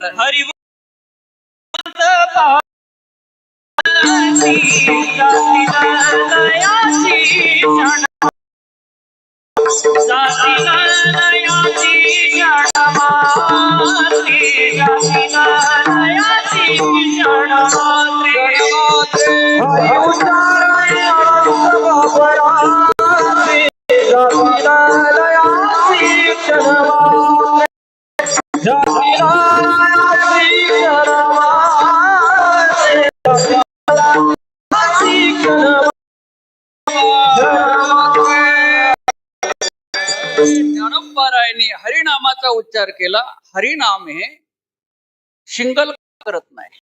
हरिवंत पावसी जाती जाती लयाची क्षणमात्री हरिनामाचा उच्चार केला. हरिनाम हे शिंगल करत नाही.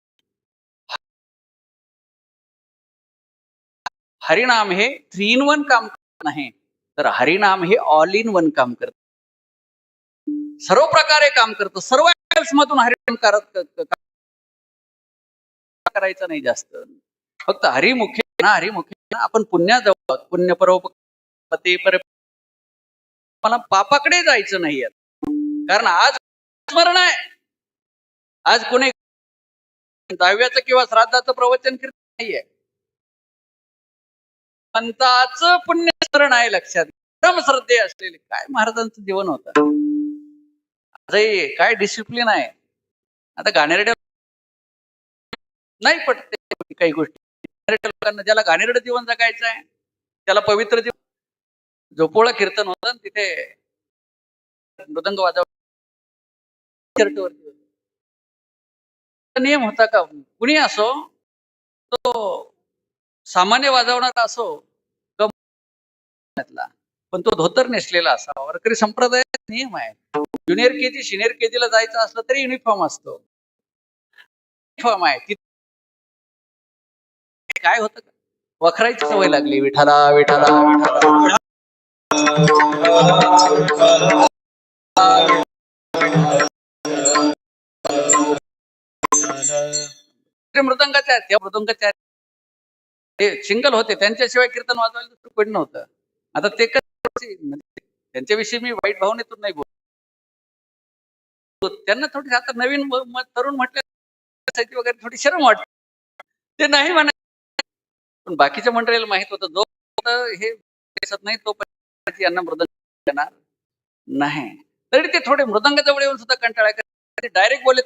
हरिनाम हे थ्री इन वन काम करत नाही. तर हरिनाम हे ऑल इन वन काम करत सर्व प्रकारे काम करतं. सर्व मधून हरिनाम करत करायचं नाही जास्त. फक्त हरिमुखे ना हरिमुखे आपण पुण्याजवळ पुण्य परोपते पर मला पापाकडे जायचं नाही कारण आज स्मरण आहे. आज कोणी दहाव्याचं किंवा श्राद्धाचं प्रवचन कीर्तन नाहीये. पुण्य शरण आहे लक्षात. परम श्रद्धे असलेले काय महाराजांचं जीवन होत? आजही काय डिसिप्लिन आहे? आता गाणेरड्या नाही पटते काही गोष्टी. लोकांना ज्याला गाणेरडं जीवन जगायचं आहे त्याला पवित्र जीवन झोपोळा कीर्तन होतं तिथे मृदंग वाजव नियम होता का? कुणी असो तो सामान्य वाजवणारा असो पण तो धोतर नेसलेला असावा. वारकरी संप्रदायाचा नियम आहे. ज्युनियर केजी सिनियर केजीला जायचं असलं तरी युनिफॉर्म असतो. युनिफॉर्म आहे. काय होतं? वखरायची सवय लागली. विठाला विठाला विठाला मृदंगाच्या त्या मृदंगाच्या ते सिंगल होते त्यांच्याशिवाय कीर्तन वाजवायला दुसरं कोणी नव्हतं. आता ते कसं म्हणजे त्यांच्याविषयी मी वाईट भावनेतून नाही बोल त्यांना थोडी आता नवीन तरुण म्हटल्या वगैरे थोडी शरम वाटते. ते नाही म्हणा पण बाकीच्या मंडळीला माहीत होतं जो हे दिसत नाही तो यांना मृदंग देणार नाही. तरी ते थोडे मृदंगाजवळ येऊन सुद्धा कंटाळा डायरेक्ट बोले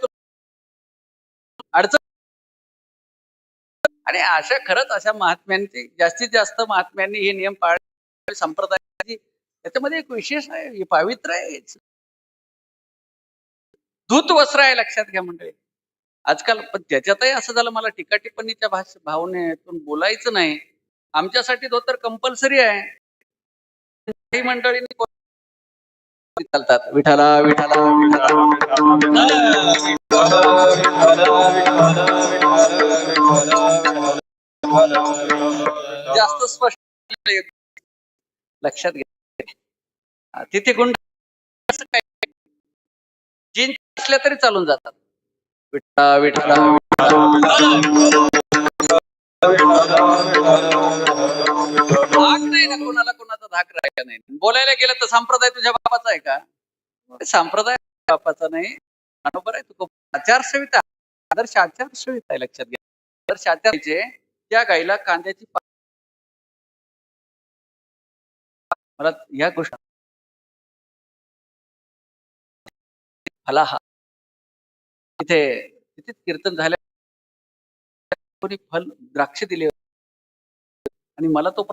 अडचण आणि अशा खरंच अशा महात्म्यांची जास्तीत जास्त महात्म्यांनी हे नियम पाळले. संप्रदायाची त्याच्यामध्ये एक विशेष आहे हे आहे. धूत वस्त्र आहे लक्षात घ्या मंडळी. आजकाल पण त्याच्यातही असं झालं मला टीका टिप्पणीच्या भावनेतून बोलायचं नाही. आमच्यासाठी धोतर कंपल्सरी आहे. काही मंडळींनी चालतात. विठाला विठाला जास्त स्पष्ट लक्षात घ्या. तिथे गुंड असं असल्या तरी चालून जातात. विठा विठाला नाही ना कोणाला कोणाचा धाक राहिला नाही? बोलायला गेलं तर संप्रदाय तुझ्या बापाचा आहे का? संप्रदाय बापाचा नाही. बरोबर आहे तू आचारसंहिता आदर्श आचारसंहिता आहे लक्षात घ्या. आदर्श आचारचे त्या गाईला कांद्याची मला या गोष्टी फला हा तिथे तिथे कीर्तन झाल्या कोणी फल द्राक्ष दिले आणि मला तो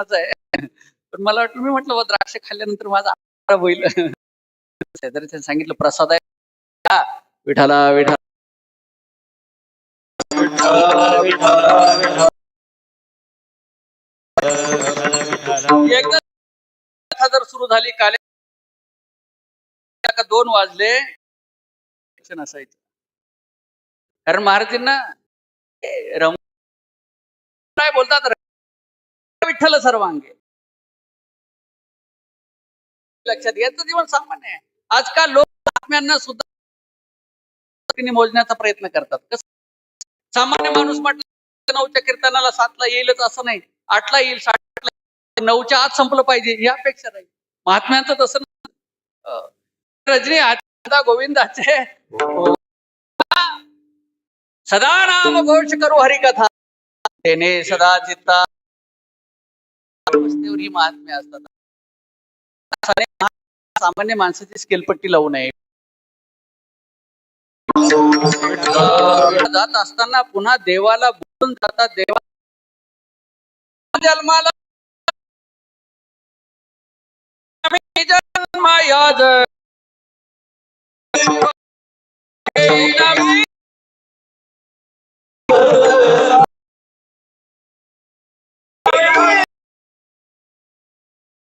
प्रसाद आहे. पण मला वाटलं मी म्हटलं द्राक्ष खाल्ल्यानंतर माझा होईल. शेजारी सांगितलं प्रसाद आहे. विठाला विठा एकदा जर सुरू झाली काले का दोन वाजले. असायचं. कारण महाराजांना रम काय बोलतात विठ्ठल सर्वांगे. लक्षात घ्यायचं जीवन सामान्य आहे. आजकाल लोक आत्म्यांना सुद्धा मोजण्याचा प्रयत्न करतात. सामान्य माणूस म्हटलं नऊच्या कीर्तनाला सातला येईलच असं नाही. आठला येईल साठला नऊच्या आत संपलं पाहिजे यापेक्षा नाही. महात्म्यांचं तसं रजनी आता गोविंदाचे सदा नाम घोष करू हरिकथा. तेने सदा चित्ता अवस्थेवर ही महात्म्य असतात सामान्य माणसाची स्केलपट्टी लावू नये. जात असताना पुन्हा देवाला बोलून जातात देवा जन्माला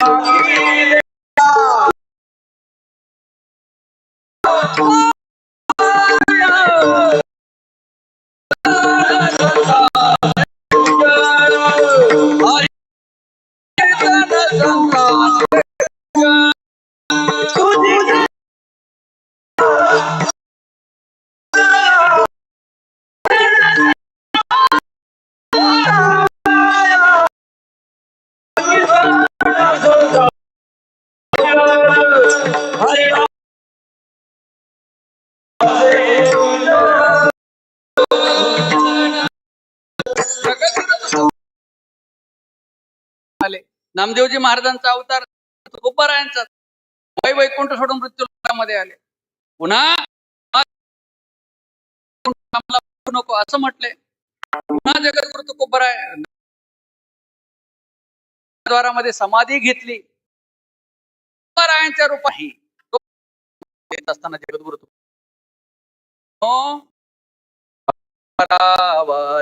आम्ही नामदेवजी महाराजांचा अवतार तुकोबारायांचा वै वैकुंठ सोडून मृत्यू लोकांमध्ये आले. पुन्हा नको असं म्हटले. पुन्हा जगद्गुरु तुकोबराय द्वारामध्ये समाधी घेतली. तुकोबारायांच्या रूपाही येत असताना जगद्गुरु तुकोबा- हो.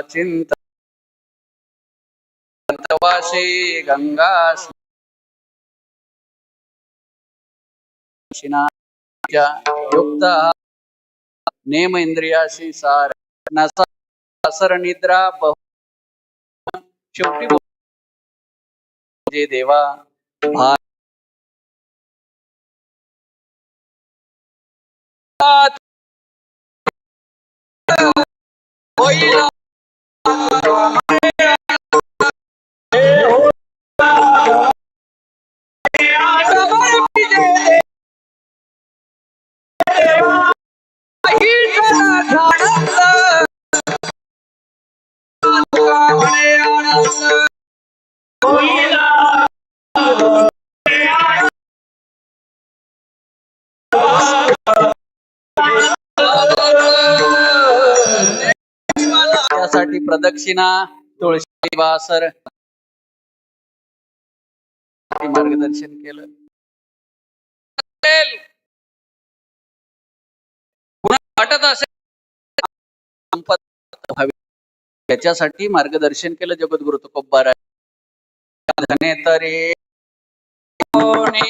चिंता अनंतवासी गंगा शिना युक्त नेम इंद्रियाशी सार नसा सर निद्रा बहु शेवटी जे देवा भा- त्यासाठी प्रदक्षिणा तुळशी वासर मार्गदर्शन केलं. वाटत असेल प्राप्त व्हावी. त्याच्यासाठी मार्गदर्शन केलं जगद्गुरु तुकोबारा धने तरी कोणी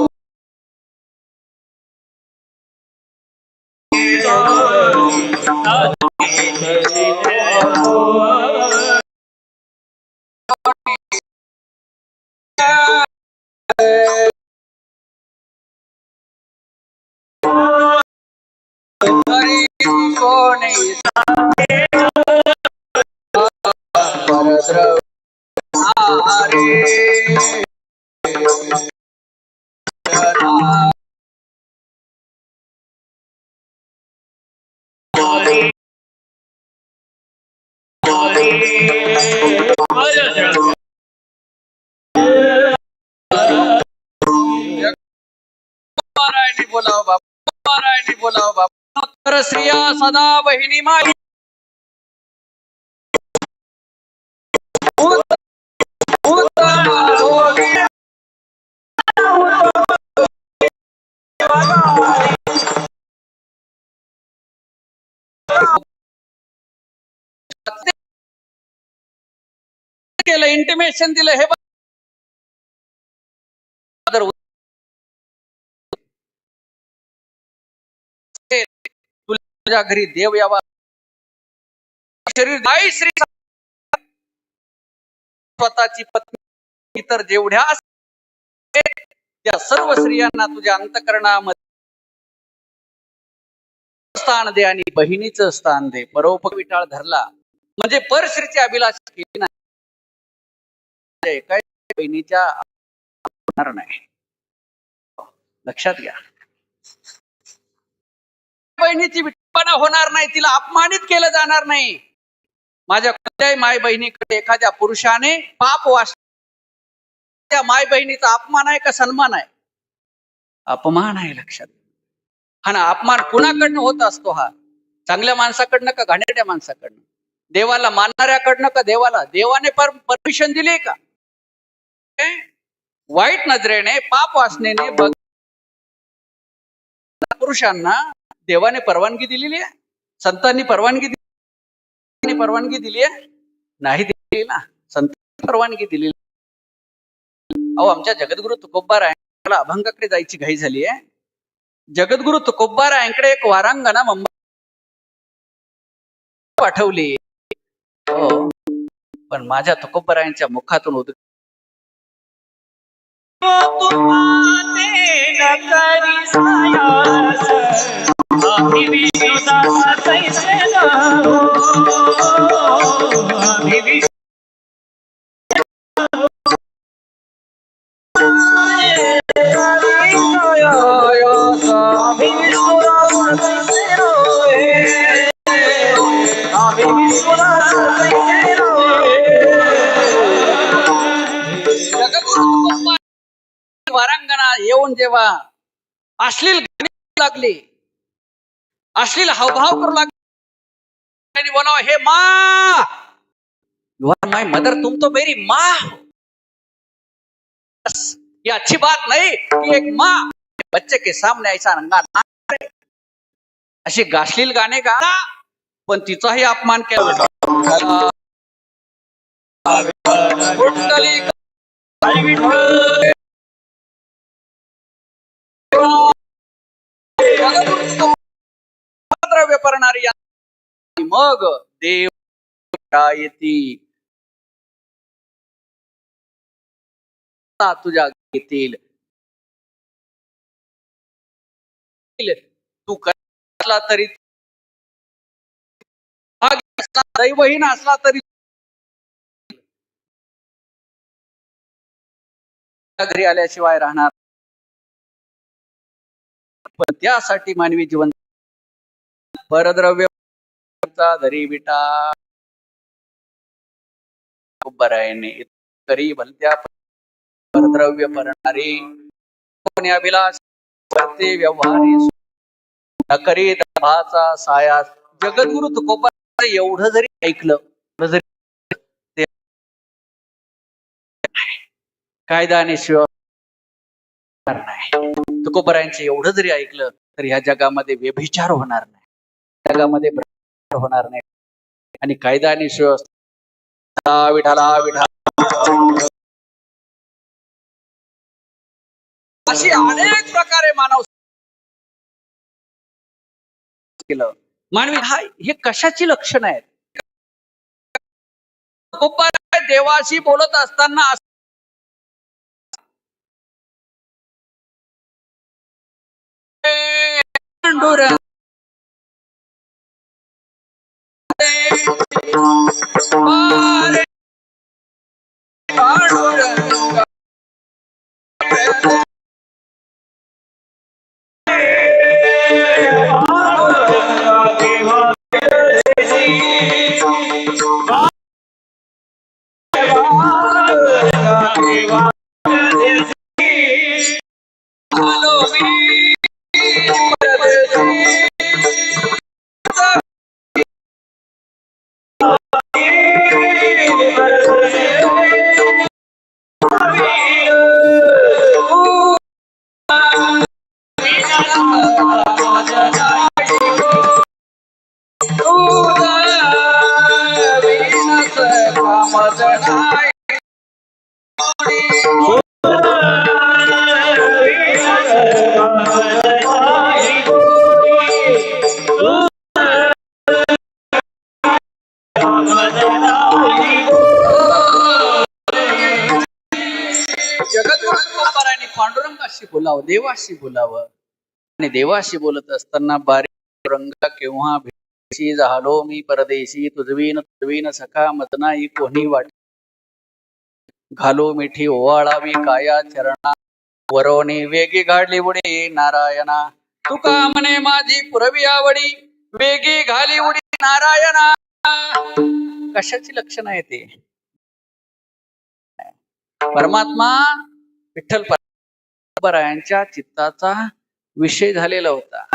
बोलाव बाबा बोलाव बाबा तर स्त्रिया सदा बहिणी माई केलं इंटिमेशन दिलं हे बघ. तुझ्या घरी देव यावा शरीर नाही श्री स्वतःची पत्नी इतर जेवढ्या त्या सर्व स्त्रियांना तुझ्या अंतकरणामध्ये स्थान दे आणि बहिणीचं स्थान दे. परोप विटाळ धरला. म्हणजे परश्रीची अभिलाष केली नाही. म्हणजे काय बहिणीच्या होणार नाही. लक्षात घ्या. बहिणीची विटपणा होणार नाही. तिला अपमानित केलं जाणार नाही. माझ्या कोणत्याही माय बहिणीकडे एखाद्या पुरुषाने पाप वाच त्या माय बहिणीचा अपमान आहे का सन्मान आहे? अपमान आहे लक्षात घ्या. हा ना अपमान कुणाकडनं होत असतो हा? चांगल्या माणसाकडनं का घाणेरड्या माणसाकडनं? देवाला मानणाऱ्याकडनं का देवाला? देवाने परमिशन दिली का? वाईट नजरेने पाप वासनेने बघ पुरुषांना देवाने परवानगी दिलेली आहे? संतांनी परवानगी दिली परवानगी दिली आहे? नाही दिली ना. संतांनी परवानगी दिलेली अहो आमच्या जगद्गुरु तुकोबार आहे मला अभंगाकडे जायची घाई झाली आहे. जगद्गुरु तुकोबारायांकडे एक वारांगणा मुंबई पाठवली. हो. पण माझ्या तुकोबारायांच्या मुखातून उद जगद्गुरु वारांगणा येऊन जेव्हा अश्लील लागली अश्लील हावभाव करू लागले बोलाव हे मा यू आर माय मदर तुम तो मेरी मा हो. ये अच्छी बात नहीं कि एक माँ बच्चे के सामने ऐसा रंगा ना अशी गाशील गाणे गा पण तिचाही अपमान केला. द्रव्य करणारी मग देव येती तुझ्या येतील. तू करला तरी दैवहीन असला तरी घरी आल्याशिवाय राहणार. पण त्यासाठी मानवी जीवन परद्रव्य धरी विटा. बरायने तरी भलत्या द्रव्य परणारी कोणी अभिलाष करते व्यवहारी नकरी दभाचा सायास जगद्गुरु तुकोबा एवढं जरी ऐकलं जरी कायदा आणि शिव नाही. तुकोबरायांचे एवढं जरी ऐकलं तर ह्या जगामध्ये व्यभिचार होणार नाही. जगामध्ये होणार नाही. आणि कायदा आणि सुव्यवस्था विठाला विठा अशी अनेक प्रकारे मानव केलं. मानवी हा हे कशाची लक्षणं आहेत? देवाशी बोलत असताना असं पांडुरंग देवाशी बोलावं. आणि देवाशी बोलत असताना बारीक रंगा केव्हा भेशी झालो मी परदेशी तुझवीन तुझवीन सखा मदनाई कोणी वाट घालो मिठी ओवाळावी काया चरणा. वरोनी वेगी घाडली उडी नारायणा. तुका म्हणे माझी पुरवी आवडी? वेगी घाली उडी नारायणा. कशाची लक्षणं आहे ते? परमात्मा विठ्ठल परंपरायांच्या चित्ताचा विषय झालेला होता.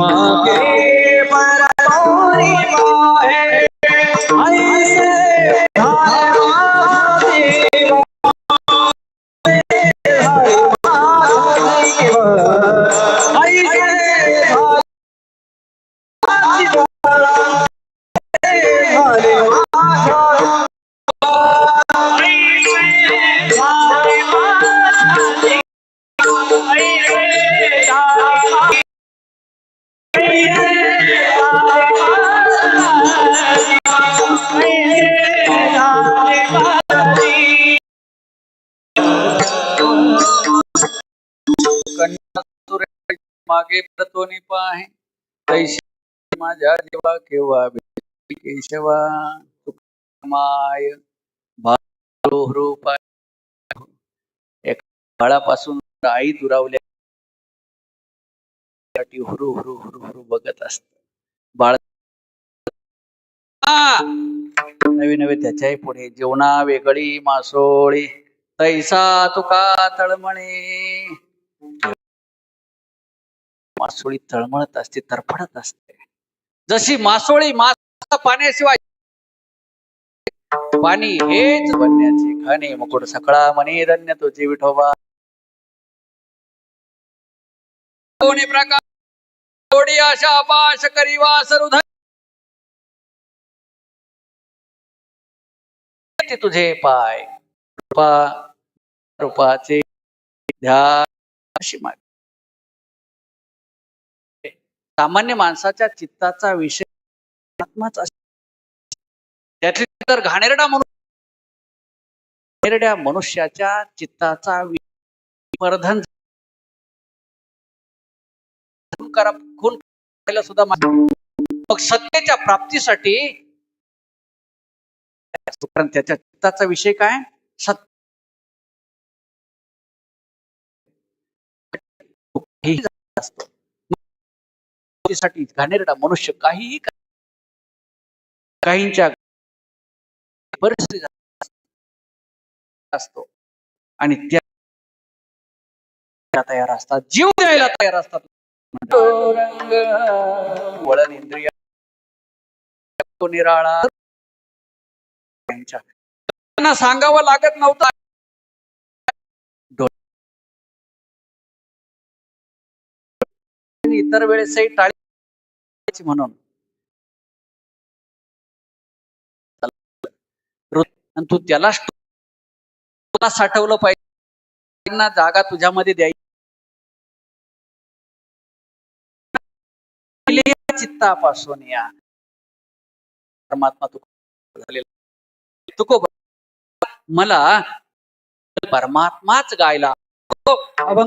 मागे प्रतोनी आहे. तैशी माझ्या देवा केव्हा केशवा? माय रूपाय बाळापासून आई दुरावल्या. हुरू हुरू हुरू हुरू बघत असत. बाळ आ! नवे नवे त्याच्याही पुढे. जेवणा वेगळी मासोळी. तैसा तुका तळमणे. मासोळी तळमळत असते तरफडत असते. जशी मासोळी मासा पाण्याशिवाय पाणी हेच बनण्याचे खाणे मुकुट सकळा मने धन्य तुझे विठोबा. दोन्ही प्रकार थोडी आशा पाश करीवा सरुध. तुझे पाय. रूपा रूपाचे ध्यान अशी माग. सामान्य माणसाच्या चित्ताचा विषय आत्माच त्यातली तर घाणेरडा म्हणून घाणेरड्या मनुष्याच्या चित्ताचा वर्धन खून करायला सुद्धा मग सत्तेच्या प्राप्तीसाठी त्याच्या चित्ताचा विषय काय? सत्य असतो. साठी घाणेरडा मनुष्य काहीही काहींच्या परिस्थिती असतो. आणि त्या तयार असतात. जीव द्यायला तयार असतात. वळण इंद्रिय तो निराळा. त्यांच्या त्यांना सांगावं लागत नव्हता. इतर वेळेसही टाळी म्हणून. तू त्याला तुला साठवलं पाहिजे त्यांना जागा तुझ्यामध्ये द्यायची. चित्तापासून या. परमात्मा तू झालेला तुको मला परमात्माच गायला अभंग.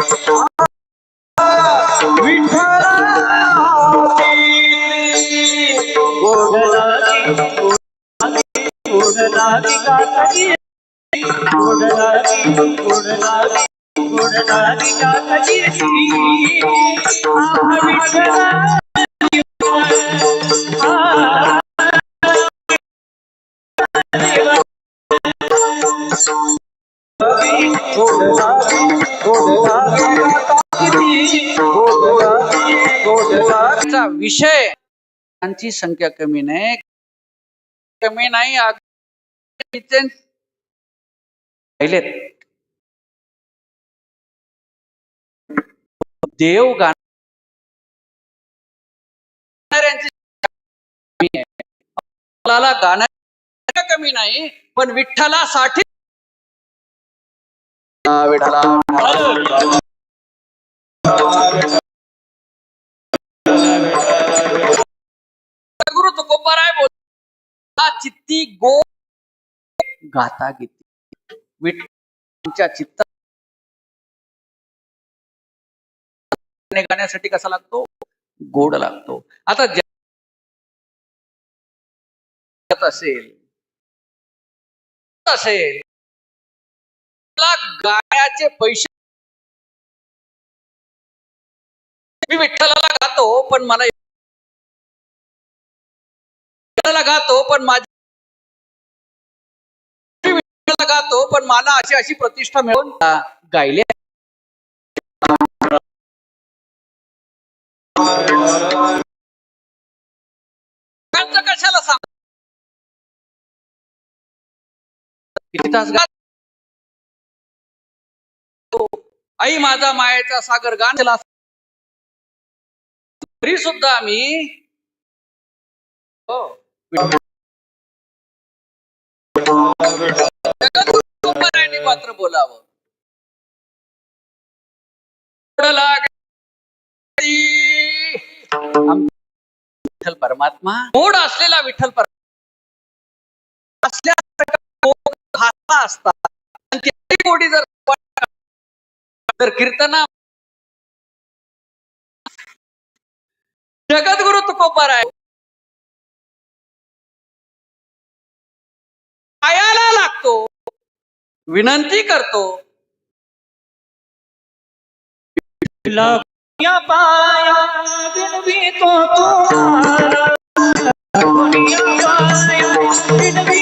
विषय त्यांची संख्या कमी नाही. कमी नाही देव संख्या कमी नाही पण विठ्ठलासाठी गुरु तुकोबाराय चित्ती गो गाता गीती. विठ्ठलच्या चित्त गाण्यासाठी कसा लागतो? गोड लागतो. आता असेल असेल गाण्याचे पैसे मी विठ्ठलाला गातो पण मला विठ्ठलाला गातो पण माझी मी गातो पण मला अशी अशी प्रतिष्ठा मिळवून गायले. कशाला सांग? आई माझा मायेचा सागर गाण तरी सुद्धा आम्ही हो. मात्र बोलावं. लाग विठ्ठल परमात्मा. मोड असलेला विठ्ठल परमात्मा असतात गोडी जर तर कीर्तना जगद्गुरु तुकोपर आहे पायाला लागतो विनंती करतो. भी तो विनवितो दुनिया वाले दिन भी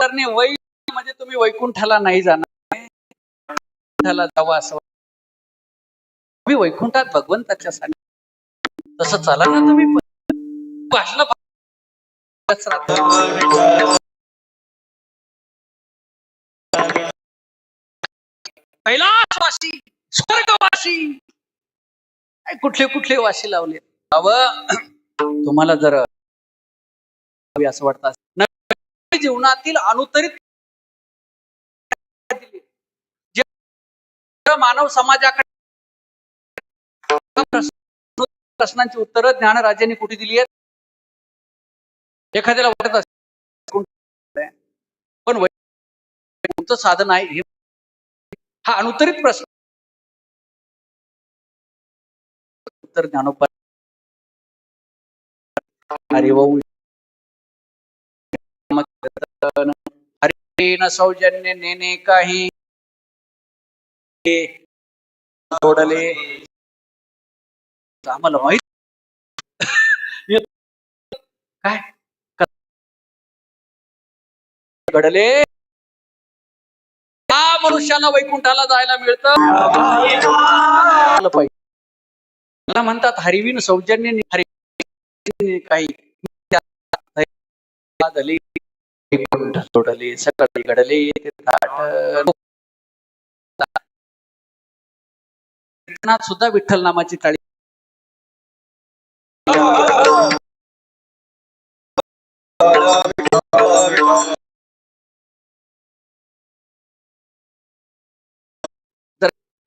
करणे वै म्हणजे तुम्ही वैकुंठाला नाही जाणार. वैकुंठाला जावं असं वाटतं. तुम्ही वैकुंठात भगवंताच्या साठी तसं चला ना तुम्ही. भाषण कैलासवासी स्वर्गवासी. काय कुठले कुठले वाशी लावले? अव तुम्हाला जर असं वाटतं जीवनातील अनुत्तरित मानव समाजाकडे प्रश्नांची उत्तरं ज्ञानराजांनी कुठे दिली आहेत? एखाद्याला वाटत असेल पण कोणतं साधन आहे हे. हा अनुत्तरित प्रश्न. उत्तर ज्ञानोपा हरिवंश हरिण सौजन्य नेने काही. सोडले आम्हाला माहीत काय? घडले. त्या मनुष्याला वैकुंठाला जायला मिळत. पाहिजे. मला म्हणतात हरिवीन सौजन्य हरि काही. झाली सोडले सकाळी घडले ते ताट कीर्तनात सुद्धा विठ्ठल नामाची टाळी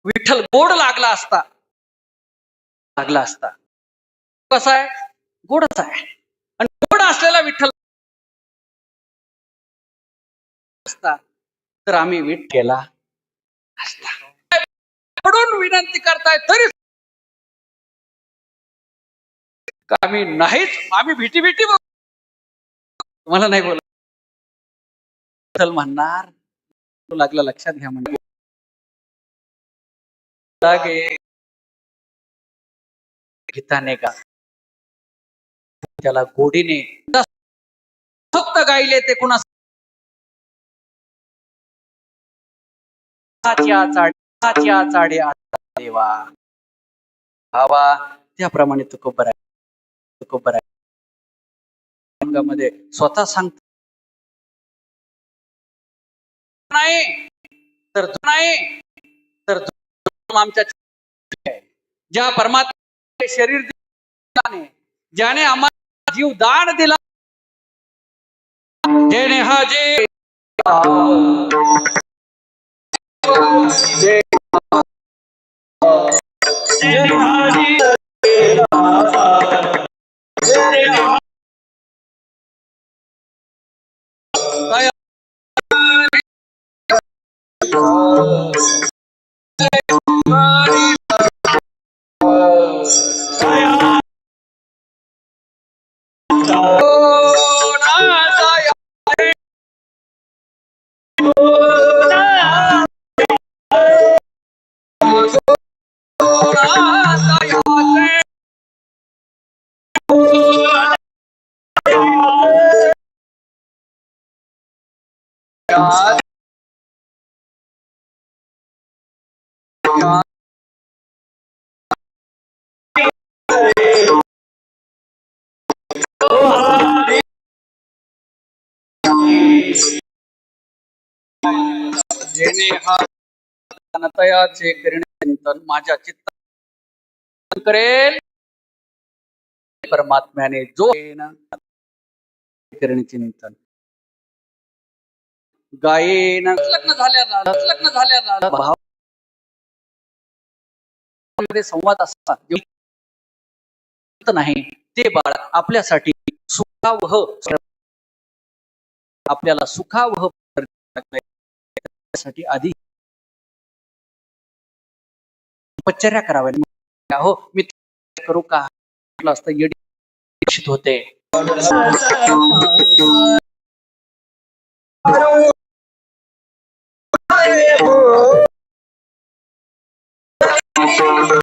विठ्ठल गोड लागला असता. लागला असता. कसा आहे? गोडच आहे. आणि गोड असलेला विठ्ठल असता तर आम्ही वीट केला असता. म्हणून विनंती करताय तरी आम्ही नाहीच आम्ही भीती भीती तुम्हाला नाही बोल विठ्ठल म्हणणार तो लागला लक्षात घ्या म्हणजे लागे. गीताने का? त्याला गोडीने. फक्त गायले ते कुणा चाडे देवा. भावा त्याप्रमाणे तुकोबर आहे तुकोबर आहे अंगामध्ये स्वतः सांग नाही. तर नाही. तर आमच्या ज्या परमात्मा शरीर ज्याने आम्हाला जीव दान दिला जेने हा जे Maria. God. जेणे हा तयाचे चिंतन माझ्या चित्त करेल परमात्म्याने जो करणे चिंतन गायन. लग्न झाल्या लग्न झाल्या भाव संवाद असतात. नाही. ते बाळ आपल्यासाठी सुखावह आपल्याला सुखावहसाठी आधी उपचर्या कराव्या हो मी करू का? म्हटलं असतं येडी होते. Oh.